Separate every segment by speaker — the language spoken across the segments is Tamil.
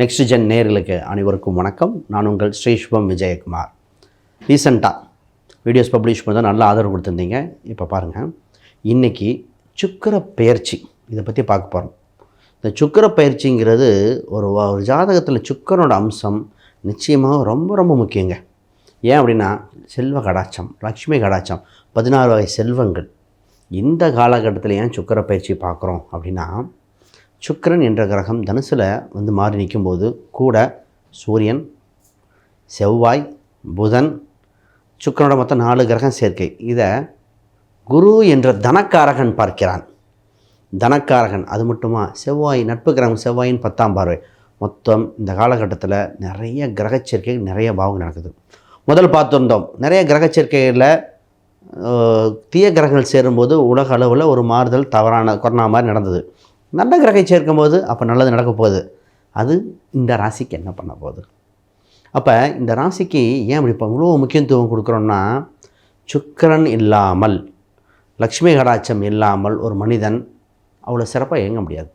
Speaker 1: நெக்ஸ்ட் ஜென் நேர்களுக்கு அனைவருக்கும் வணக்கம். நான் உங்கள் ஸ்ரீஷ்வம் விஜயகுமார். ரீசண்டாக வீடியோஸ் பப்ளிஷ் பண்ணி நல்ல ஆதரவு கொடுத்துருந்தீங்க. இப்போ பாருங்கள் இன்றைக்கி சுக்கர பயிற்சி. இதை பற்றி பார்க்க போகிறோம் இந்த சுக்கர பயிற்சிங்கிறது ஒரு ஒரு ஜாதகத்தில் சுக்கரனோட அம்சம் நிச்சயமாக ரொம்ப ரொம்ப முக்கியங்க. ஏன் அப்படின்னா செல்வ கடாச்சம் லக்ஷ்மி கடாச்சம் பதினாறு வகை செல்வங்கள். இந்த காலகட்டத்தில் ஏன் சுக்கர பயிற்சி பார்க்குறோம் அப்படின்னா சுக்கரன் என்ற கிரகம் தனுசில் வந்து மாறி நிற்கும்போது கூட சூரியன் செவ்வாய் புதன் சுக்கரனோட மொத்தம் நாலு கிரகம் சேர்க்கை. இதை குரு என்ற தனக்காரகன் பார்க்கிறான். தனக்காரகன் அது மட்டுமா? செவ்வாய் நட்பு கிரகம் செவ்வாயின் பத்தாம் பார்வை. மொத்தம் இந்த காலகட்டத்தில் நிறைய கிரக சேர்க்கை நிறைய பாவம் நடக்குது. முதல் பார்த்துருந்தோம். நிறைய கிரக சேர்க்கைகளில் தீய கிரகங்கள் சேரும்போது உலக அளவில் ஒரு மாறுதல் தவறான கொரோனா மாதிரி நடந்தது. நல்ல கிரகம் சேர்க்கும்போது அப்போ நல்லது நடக்க போகுது. அது இந்த ராசிக்கு என்ன பண்ண போகுது? அப்போ இந்த ராசிக்கு ஏன் அப்படி இப்போ இவ்வளோ முக்கியத்துவம் கொடுக்குறோன்னா சுக்கிரன் இல்லாமல் லக்ஷ்மி கடாட்சம் இல்லாமல் ஒரு மனிதன் அவ்வளோ சிறப்பாக இயங்க முடியாது.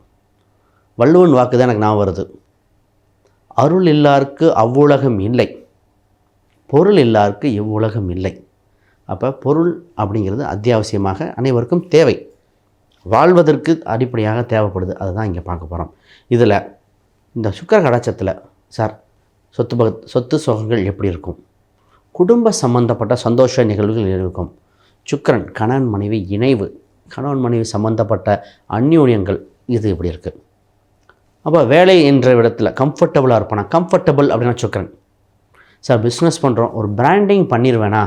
Speaker 1: வள்ளுவன் வாக்கு தான் எனக்கு நான் வருது. அருள் இல்லாருக்கு அவ்வுலகம் இல்லை. பொருள் இல்லாருக்கு இவ்வுலகம் இல்லை. அப்போ பொருள் அப்படிங்கிறது அத்தியாவசியமாக அனைவருக்கும் தேவை. வாழ்வதற்கு அடிப்படையாக தேவைப்படுது. அதுதான் இங்கே பார்க்க போகிறோம். இதில் இந்த சுக்கர கடாச்சத்தில் சார் சொத்து பக சொத்து சுகங்கள் எப்படி இருக்கும்? குடும்ப சம்பந்தப்பட்ட சந்தோஷ நிகழ்வுகள் இருக்கும்? சுக்கிரன் கணவன் மனைவி இணைவு கணவன் மனைவி சம்பந்தப்பட்ட அந்யூன்யங்கள் இது இப்படி இருக்குது அப்போ வேலை என்ற இடத்துல கம்ஃபர்டபுளாக இருப்பானா? கம்ஃபர்டபுள் அப்படின்னா சுக்கரன். சார் பிஸ்னஸ் பண்ணுறோம் ஒரு பிராண்டிங் பண்ணிடுவேனா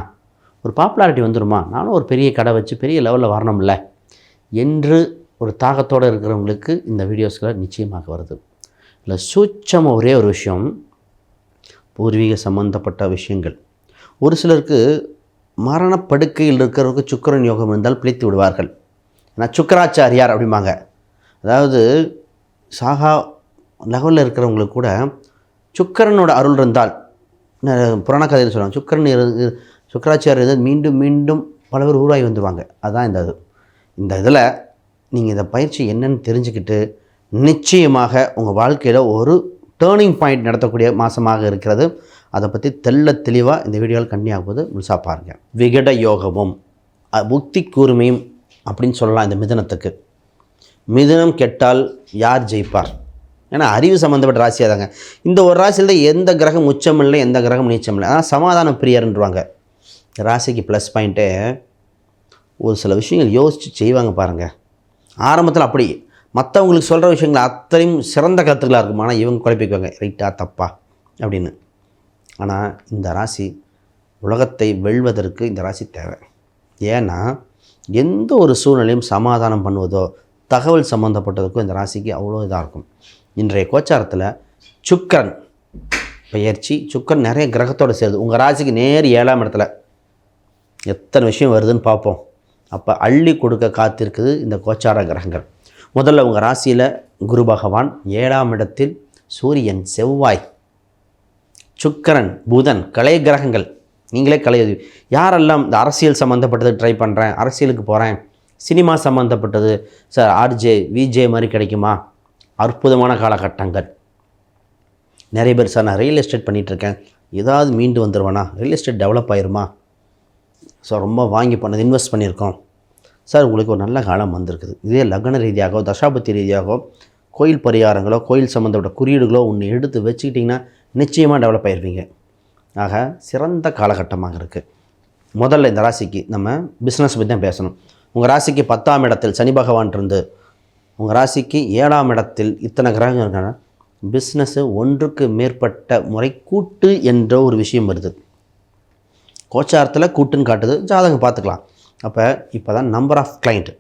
Speaker 1: ஒரு பாப்புலாரிட்டி வந்துடுமா நானும் ஒரு பெரிய கடை வச்சு பெரிய லெவலில் வரணும்ல. என்று ஒரு தாகத்தோடு இருக்கிறவங்களுக்கு இந்த வீடியோஸ்களை நிச்சயமாக வருது. இல்லை சூட்சமாக ஒரே ஒரு விஷயம் பூர்வீக சம்பந்தப்பட்ட விஷயங்கள். ஒரு சிலருக்கு மரணப்படுக்கையில் இருக்கிறவருக்கு சுக்கிரன் யோகம் இருந்தால் பிழைத்து விடுவார்கள். ஏன்னா சுக்கராச்சாரியார் அப்படிம்பாங்க. அதாவது சாகா லெவலில் இருக்கிறவங்களுக்கு கூட சுக்கிரனோட அருள் இருந்தால் புராண கதையில் சொல்லுவாங்க சுக்கிரன் இரு சுக்கராச்சாரியர் மீண்டும் மீண்டும் பல பேர் உருவாகி வந்துடுவாங்க அதுதான் இந்த இது. இந்த இதில் நீங்கள் இந்த பயிற்சி என்னன்னு தெரிஞ்சுக்கிட்டு நிச்சயமாக உங்கள் வாழ்க்கையில் ஒரு டேர்னிங் பாயிண்ட் நடத்தக்கூடிய மாதமாக இருக்கிறது. அதை பற்றி தெள்ள தெளிவாக இந்த வீடியோவில் கண்டியாக போது முழுசாக பாருங்கள் விகட யோகமும் புக்தி கூர்மையும் அப்படின்னு சொல்லலாம் இந்த மிதனத்துக்கு. மிதனம் கெட்டால் யார் ஜெயிப்பார்? ஏன்னா அறிவு சம்மந்தப்பட்ட ராசியாக தாங்க. இந்த ஒரு ராசியில் தான் எந்த கிரகம் உச்சம் இல்லை எந்த கிரகம் நீச்சம் இல்லை ஆனால் சமாதான பிரியர்ன்றவாங்க. ராசிக்கு ப்ளஸ் பாயிண்ட்டு ஒரு சில விஷயங்கள் யோசித்து செய்வாங்க பாருங்கள் ஆரம்பத்தில் அப்படி. மற்றவங்களுக்கு சொல்கிற விஷயங்கள் அத்தனையும் சிறந்த கருத்துக்களாக இருக்கும். ஆனால் இவங்க குழப்பிக்குவாங்க ரைட்டா தப்பா? அப்படின்னு. ஆனால் இந்த ராசி உலகத்தை வெல்வதற்கு இந்த ராசி தேவை. ஏன்னா எந்த ஒரு சூழ்நிலையும் சமாதானம் பண்ணுவதோ தகவல் சம்மந்தப்பட்டதுக்கும் இந்த ராசிக்கு அவ்வளோ இதாக இருக்கும். இன்றைய கோச்சாரத்தில் சுக்கரன் பெயர்ச்சி சுக்கரன் நிறைய கிரகத்தோடு சேருது உங்கள் ராசிக்கு நேர் ஏழாம் இடத்துல எத்தனை விஷயம் வருதுன்னு பார்ப்போம். அப்போ அள்ளி கொடுக்க காத்திருக்குது இந்த கோச்சார கிரகங்கள். முதல்ல உங்கள் ராசியில் குரு பகவான் ஏழாம் இடத்தில் சூரியன் செவ்வாய் சுக்கரன் புதன் கலை கிரகங்கள். நீங்களே கலை யாரெல்லாம் இந்த அரசியல் சம்மந்தப்பட்டது ட்ரை பண்ணுறேன் அரசியலுக்கு போகிறேன் சினிமா சம்மந்தப்பட்டது சார் ஆர்ஜே விஜே மாதிரி கிடைக்குமா? அற்புதமான காலகட்டங்கள். நிறைய பேர் சார் நான் ரியல் எஸ்டேட் பண்ணிகிட்ருக்கேன் ஏதாவது மீண்டு வந்துடுவேனா ரியல் எஸ்டேட் டெவலப் ஆயிருமா? ஸோ ரொம்ப வாங்கி பண்ணது இன்வெஸ்ட் பண்ணியிருக்கோம். சார் உங்களுக்கு ஒரு நல்ல காலம் வந்திருக்குது. இதே லக்ன ரீதியாகவோ தசாபத்தி ரீதியாகவோ கோயில் பரிகாரங்களோ கோயில் சம்மந்தப்பட்ட குறியீடுகளோ ஒன்று எடுத்து வச்சுக்கிட்டிங்கன்னா நிச்சயமாக டெவலப் ஆயிருவீங்க. ஆக சிறந்த காலகட்டமாக இருக்குது முதல்ல இந்த ராசிக்கு நம்ம பிஸ்னஸ் பற்றி தான் பேசணும். உங்கள் ராசிக்கு பத்தாம் இடத்தில் சனி பகவான் இருந்து உங்கள் ராசிக்கு ஏழாம் இடத்தில் இத்தனை கிரகங்கள் இருக்காங்க. பிஸ்னஸ்ஸு ஒன்றுக்கு மேற்பட்ட முறை கூட்டு என்ற ஒரு விஷயம் வருது. கோச்சாரத்தில் கூட்டுன்னு காட்டுது. ஜாதகம் பார்த்துக்கலாம். அப்போ இப்போ தான் நம்பர் ஆஃப் கிளைண்ட்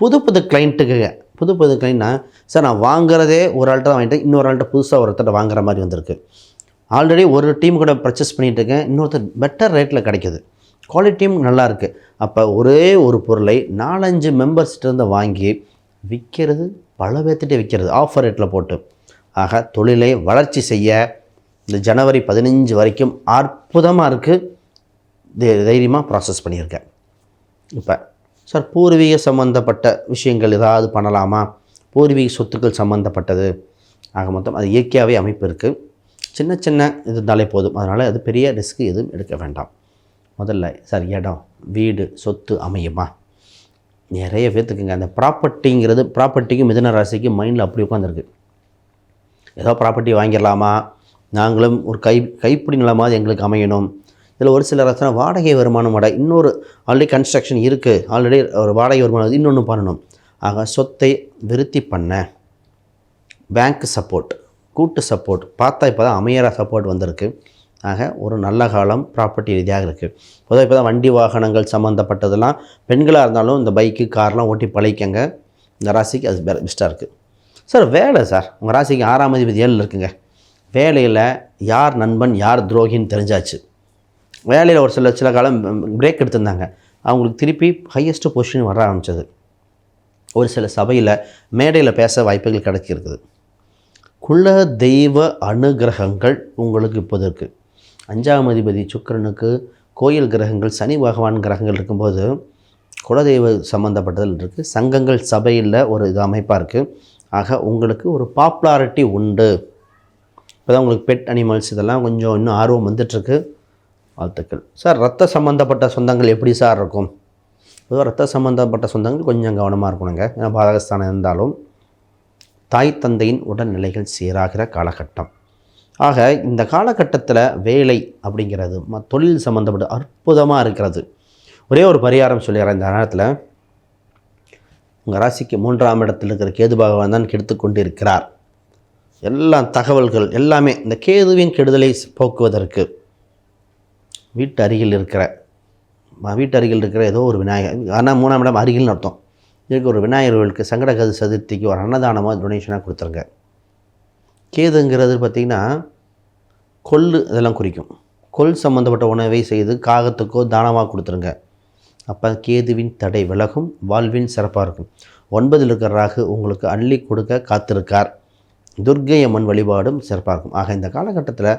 Speaker 1: புது புது கிளைண்ட்டுக்கு புது புது கிளைண்ட்னா சார் நான் வாங்குறதே ஒரு ஆள்கிட்ட தான் வாங்கிட்டு இன்னொரு ஆள்கிட்ட புதுசாக ஒருத்தர் வாங்குற மாதிரி வந்திருக்கு. ஆல்ரெடி ஒரு டீம் கூட பர்ச்சேஸ் பண்ணிகிட்டு இருக்கேன். இன்னொருத்தர் பெட்டர் ரேட்டில் கிடைக்கிது. குவாலிட்டியும் நல்லா இருக்குது அப்போ ஒரே ஒரு பொருளை நாலஞ்சு மெம்பர்ஸ்கிட்ட வாங்கி விற்கிறது பல பேர்த்திட்டே விற்கிறது ஆஃபர் ரேட்டில் போட்டு. ஆக தொழிலை வளர்ச்சி செய்ய இந்த ஜனவரி பதினஞ்சு வரைக்கும் அற்புதமாக இருக்குது தைரியமாக ப்ராசஸ் பண்ணியிருக்கேன். இப்போ சார் பூர்வீக சம்மந்தப்பட்ட விஷயங்கள் ஏதாவது பண்ணலாமா? பூர்வீக சொத்துக்கள் சம்மந்தப்பட்டது ஆக மொத்தம் அது இயற்கையாகவே அமைப்பு இருக்குது சின்ன சின்ன இது இருந்தாலே போதும். அதனால் அது பெரிய ரிஸ்க் எதுவும் எடுக்க வேண்டாம். முதல்ல சார் இடம் வீடு சொத்து அமையுமா? நிறைய பேர்த்துக்குங்க அந்த ப்ராப்பர்ட்டிங்கிறது ப்ராப்பர்ட்டிக்கு மிதன ராசிக்கும் மைண்டில் அப்படி உட்காந்துருக்கு ஏதோ ப்ராப்பர்ட்டி வாங்கிடலாமா? நாங்களும் ஒரு கை கைப்பிடி நிலமாவது எங்களுக்கு அமையணும். இதில் ஒரு சில ரசனை வாடகை வருமானம் விட இன்னொரு ஆல்ரெடி கன்ஸ்ட்ரக்ஷன் இருக்குது ஆல்ரெடி ஒரு வாடகை வருமானம் இன்னொன்று பண்ணணும். ஆக சொத்தை விருத்தி பண்ண பேங்க் சப்போர்ட் கூட்டு சப்போர்ட் பார்த்தா இப்போ தான் அமையற சப்போர்ட் வந்திருக்கு. ஆக ஒரு நல்ல காலம் ப்ராப்பர்ட்டி ரீதியாக இருக்குது பொதுவாக இப்போ தான் வண்டி வாகனங்கள் சம்மந்தப்பட்டதெல்லாம் பெண்களாக இருந்தாலும் இந்த பைக்கு கார்லாம் ஓட்டி பழகிக்கங்க. இந்த ராசிக்கு அது பெஸ்ட்டாக இருக்குது சார் வேலை சார் உங்கள் ராசிக்கு ஆறாம் அதிபதி ஏழில் இருக்குங்க. வேலையில் யார் நண்பன் யார் துரோகின்னு தெரிஞ்சாச்சு. வேலையில் ஒரு சில சில காலம் பிரேக் எடுத்திருந்தாங்க. அவங்களுக்கு திருப்பி ஹையஸ்ட்டு பொசிஷன் வர ஆரம்பிச்சது. ஒரு சில சபையில் மேடையில் பேச வாய்ப்புகள் கிடைச்சிருக்குது. குல தெய்வ அனுகிரகங்கள் உங்களுக்கு இப்போது இருக்குது அஞ்சாம் அதிபதி சுக்கிரனுக்கு கோயில் கிரகங்கள் சனி பகவான் கிரகங்கள் இருக்கும்போது குலதெய்வ சம்மந்தப்பட்டதில் இருக்குது சங்கங்கள் சபையில் ஒரு இது அமைப்பாக இருக்குது ஆக உங்களுக்கு ஒரு பாப்புலாரிட்டி உண்டு. இப்போ தான் உங்களுக்கு பெட் அனிமல்ஸ் இதெல்லாம் கொஞ்சம் இன்னும் ஆர்வம் வந்துட்டுருக்கு வாழ்த்துக்கள். சார் ரத்த சம்மந்தப்பட்ட சொந்தங்கள் எப்படி சார் இருக்கும்? பொதுவாக ரத்த சம்மந்தப்பட்ட சொந்தங்கள் கொஞ்சம் கவனமாக இருக்கணுங்க. ஏன்னா பாதகஸ்தானம் இருந்தாலும் தாய் தந்தையின் உடல்நிலைகள் சீராகிற காலகட்டம். ஆக இந்த காலகட்டத்தில் வேலை அப்படிங்கிறது ம தொழில் சம்மந்தப்பட்ட அற்புதமாக இருக்கிறது. ஒரே ஒரு பரிகாரம் சொல்லிடுறேன் இந்த நேரத்தில். உங்கள் ராசிக்கு மூன்றாம் இடத்தில் இருக்கிற கேது பகவான் தான் கெடுத்து கொண்டு இருக்கிறார் எல்லாம் தகவல்கள் எல்லாமே இந்த கேதுவின் கெடுதலை போக்குவதற்கு. வீட்டு அருகில் இருக்கிற வீட்டு அருகில் இருக்கிற ஏதோ ஒரு விநாயகர். ஆனால் மூணாம் இடம் அருகில்னு அர்த்தம். இதுக்கு ஒரு விநாயகர் சங்கடகது சதுர்த்திக்கு ஒரு அன்னதானமாக டொனேஷனாக கொடுத்துருங்க. கேதுங்கிறது பார்த்திங்கன்னா கொள்ளு இதெல்லாம் குறிக்கும். கொல் சம்மந்தப்பட்ட உணவை செய்து காகத்துக்கோ தானமாக கொடுத்துருங்க. அப்போ கேதுவின் தடை விலகும் வாழ்வின் சிறப்பாக இருக்கும். ஒன்பதில் இருக்கிற ராகு உங்களுக்கு அள்ளி கொடுக்க காத்திருக்கார். துர்க்கை அம்மன் வழிபாடும் சிறப்பாக இருக்கும். ஆக இந்த காலகட்டத்தில்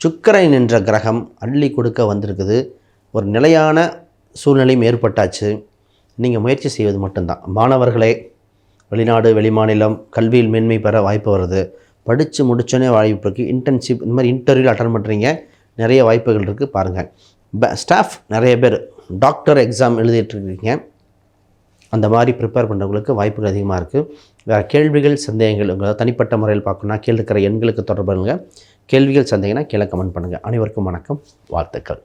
Speaker 1: சுக்கரன் என்ற கிரகம் அள்ளி கொடுக்க வந்திருக்குது. ஒரு நிலையான சூழ்நிலையும் ஏற்பட்டாச்சு. நீங்கள் முயற்சி செய்வது மட்டும்தான். மாணவர்களே வெளிநாடு வெளிமாநிலம் கல்வியில் மேன்மை பெற வாய்ப்பு வருது. படித்து முடிச்சோன்னே வாய்ப்பு இருக்குது இன்டர்ன்ஷிப் இந்த மாதிரி இன்டர்வியூ அட்டன் பண்ணுறீங்க நிறைய வாய்ப்புகள் இருக்குது பாருங்கள் ஸ்டாஃப் நிறைய பேர் டாக்டர் எக்ஸாம் எழுதிட்டுருக்கீங்க அந்த மாதிரி ப்ரிப்பேர் பண்ணுறவங்களுக்கு வாய்ப்புகள் அதிகமாக இருக்குது வேறு கேள்விகள் சந்தேகங்கள் உங்களை தனிப்பட்ட முறையில் பார்க்கணுன்னா கீழே இருக்கிற எண்களுக்கு தொடர்பு கேள்விகள் சந்தேகம்னா கீழே கமெண்ட் பண்ணுங்கள் அனைவருக்கும் வணக்கம். வாழ்த்துக்கள்.